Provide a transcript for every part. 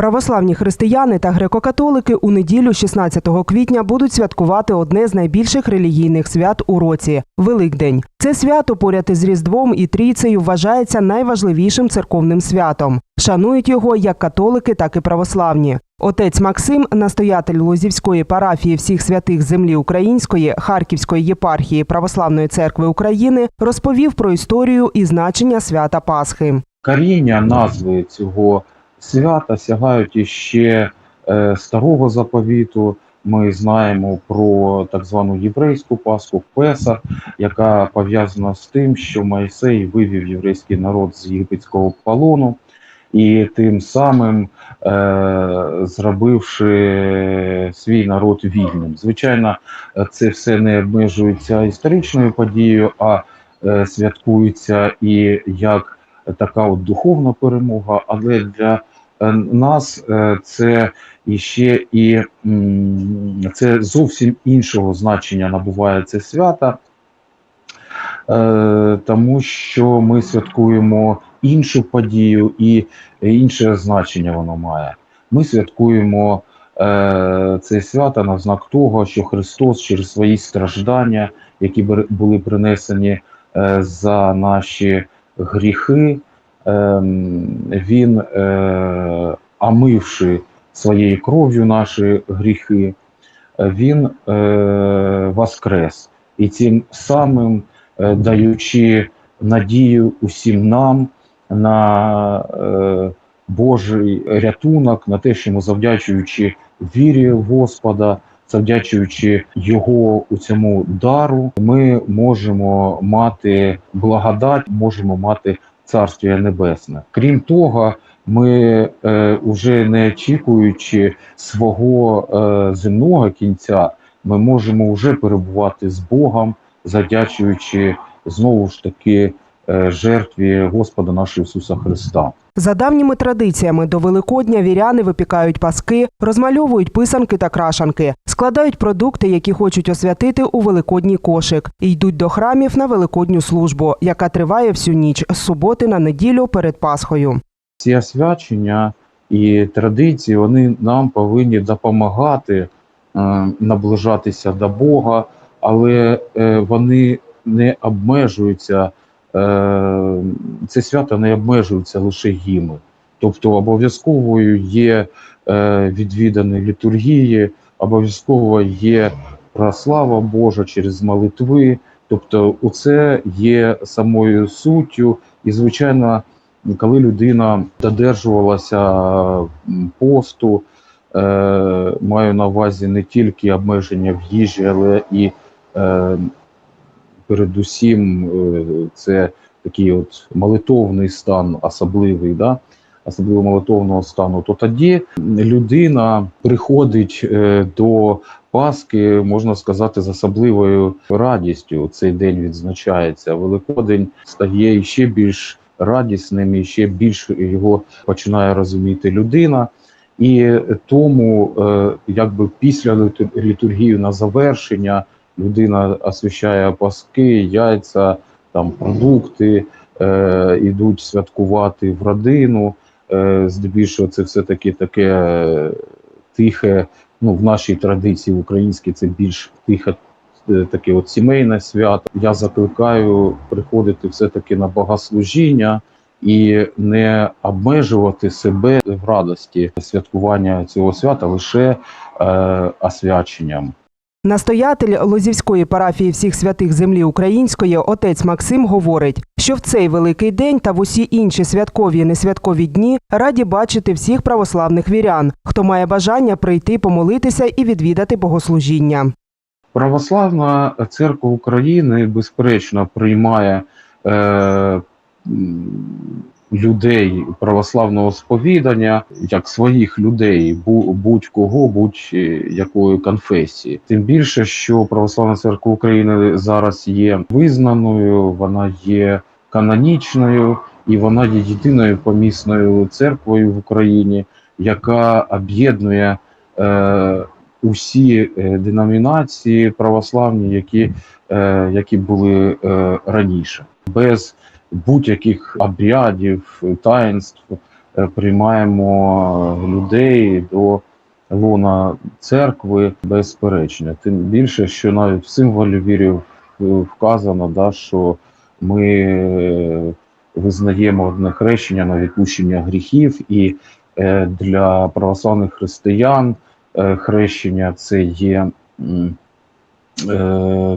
Православні християни та греко-католики у неділю 16 квітня будуть святкувати одне з найбільших релігійних свят у році Великдень. Це свято поряд із Різдвом і Трійцею вважається найважливішим церковним святом. Шанують його як католики, так і православні. Отець Максим, настоятель Лозівської парафії всіх святих землі української Харківської єпархії Православної церкви України, розповів про історію і значення свята Пасхи. Коріння назви цього свята сягають іще е, старого заповіту. Ми знаємо про так звану єврейську Пасху Песах, яка пов'язана з тим, що Майсей вивів єврейський народ з єгипетського полону, і тим самим е, зробивши свій народ вільним. Звичайно, це все не обмежується історичною подією, а е, святкується і як така от духовна перемога, але для нас е, це іще і це зовсім іншого значення набуває це свята, е, тому що ми святкуємо іншу подію і інше значення воно має. Ми святкуємо е, це свято на знак того, що Христос через свої страждання, які були принесені е, за наші гріхи, він, е, омивши своєю кров'ю наші гріхи, е, він е, воскрес. І цим самим даючи надію усім нам на Божий рятунок, на те, що ми завдячуючи вірі Господа, завдячуючи Його у цьому дару, ми можемо мати благодать, можемо мати Царствія Небесне. Крім того, ми е, уже не очікуючи свого е, земного кінця, ми можемо вже перебувати з Богом, задячуючи знову ж таки жертві Господа нашого Ісуса Христа. За давніми традиціями до Великодня віряни випікають паски, розмальовують писанки та крашанки, складають продукти, які хочуть освятити у великодній кошик, і йдуть до храмів на великодню службу, яка триває всю ніч з суботи на неділю перед Пасхою. ці освячення і традиції вони нам повинні допомагати е, наближатися до Бога, але е, вони не обмежуються. Е, це свято не обмежується лише гімн. Тобто обов'язковою є е, відвідане літургії, обов'язково є прослава Божа через молитви. Тобто, це є самою суттю, і звичайно, коли людина додержувалася посту, е, маю на увазі не тільки обмеження в їжі, але і передусім е, це такий от молитовний стан, особливий, да? особливо молитовного стану, то тоді людина приходить е, до Пасхи, можна сказати, з особливою радістю. Цей день відзначається. Великодень стає ще більш радісним і ще більш його починає розуміти людина. І тому, е, якби після літургії на завершення людина освящає паски, яйця, там продукти, е, ідуть святкувати в родину. Е, здебільшого це все таки таке е, тихе. Ну, в нашій традиції українській це більш тихе, е, таке от сімейне свято. Я закликаю приходити все-таки на богослужіння і не обмежувати себе в радості святкування цього свята лише е, освяченням. Настоятель Лозівської парафії всіх святих землі української отець Максим говорить, що в цей великий день та в усі інші святкові і несвяткові дні раді бачити всіх православних вірян, хто має бажання прийти помолитися і відвідати богослужіння. Православна церква України безперечно приймає е, людей православного сповідання як своїх людей, будь-кого, будь-якої конфесії. Тим більше, що Православна церква України зараз є визнаною, вона є канонічною і вона є єдиною помісною церквою в Україні, яка об'єднує. Е, усі е, деномінації православні, які, е, які були е, раніше, без будь-яких обрядів, таїнств. е, приймаємо людей до лона церкви безперечно. Тим більше, що навіть в символі вірів е, вказано, да, що ми е, визнаємо одне хрещення на відпущення гріхів, і для православних християн хрещення це є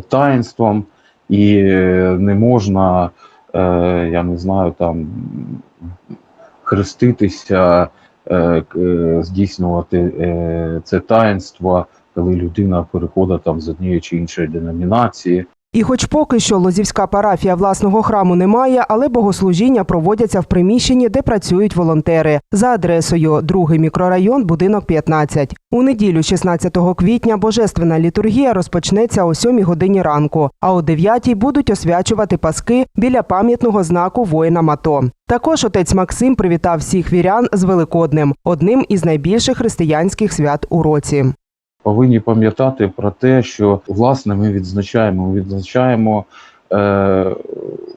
таїнством, і не можна, е, я не знаю, там хреститися, е, е, здійснювати е, це таїнство, коли людина переходить там з однієї чи іншої деномінації. І хоч поки що Лозівська парафія власного храму не має, але богослужіння проводяться в приміщенні, де працюють волонтери за адресою другий мікрорайон, будинок 15. У неділю, 16 квітня, божественна літургія розпочнеться о 7 годині ранку, а о 9 будуть освячувати паски біля пам'ятного знаку воїнам АТО. Також отець Максим привітав всіх вірян з Великоднем, одним із найбільших християнських свят у році. Повинні пам'ятати про те, що власне ми відзначаємо. Ми відзначаємо е,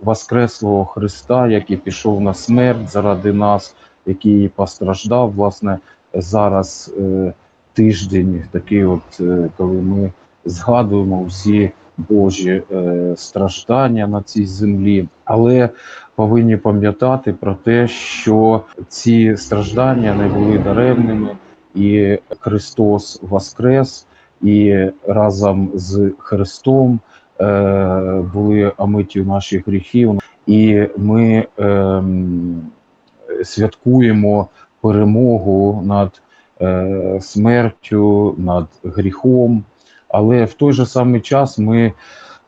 Воскреслого Христа, який пішов на смерть заради нас, який постраждав. Власне, зараз е, тиждень, такий, от е, коли ми згадуємо всі Божі е, страждання на цій землі, але повинні пам'ятати про те, що ці страждання не були даремними і Христос Воскрес, і разом з Христом е, були омиті наші гріхів, і ми ем, святкуємо перемогу над е, смертю, над гріхом. Але в той же самий час ми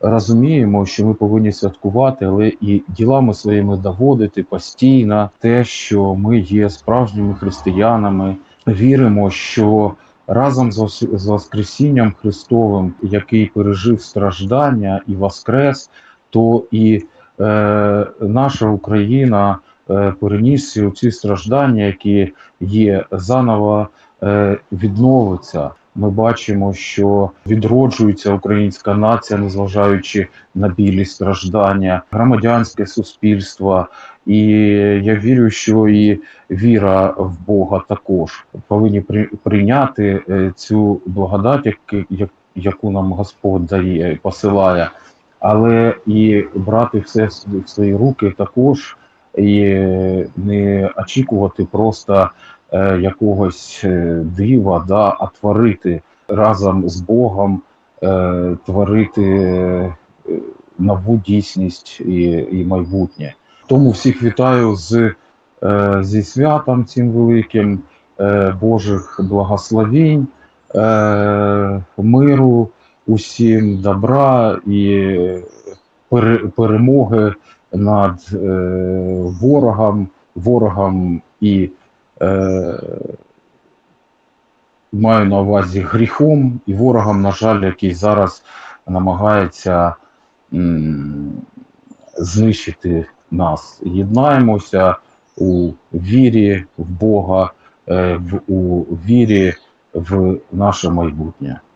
розуміємо, що ми повинні святкувати, але і ділами своїми доводити постійно те, що ми є справжніми християнами, віримо, що разом з Воскресінням Христовим, який пережив страждання і воскрес, то і е, наша Україна е, переніс ці страждання, які є заново е, відновиться. Ми бачимо, що відроджується українська нація, незважаючи на білі страждання, громадянське суспільство. І я вірю, що і віра в Бога також повинні при, прийняти е, цю благодать, як, як, яку нам Господь дає, посилає, але і брати все в свої руки також і не очікувати просто е, якогось е, дива, да, а творити разом з Богом, творити нову дійсність і, і майбутнє. Тому всіх вітаю з е, зі святом цим великим, е, Божих благословінь, е, миру, усім добра і пере, перемоги над ворогом, ворогом і маю на увазі гріхом і ворогом, на жаль, який зараз намагається знищити нас. Єднаємося у вірі в Бога, е, в, у вірі в наше майбутнє.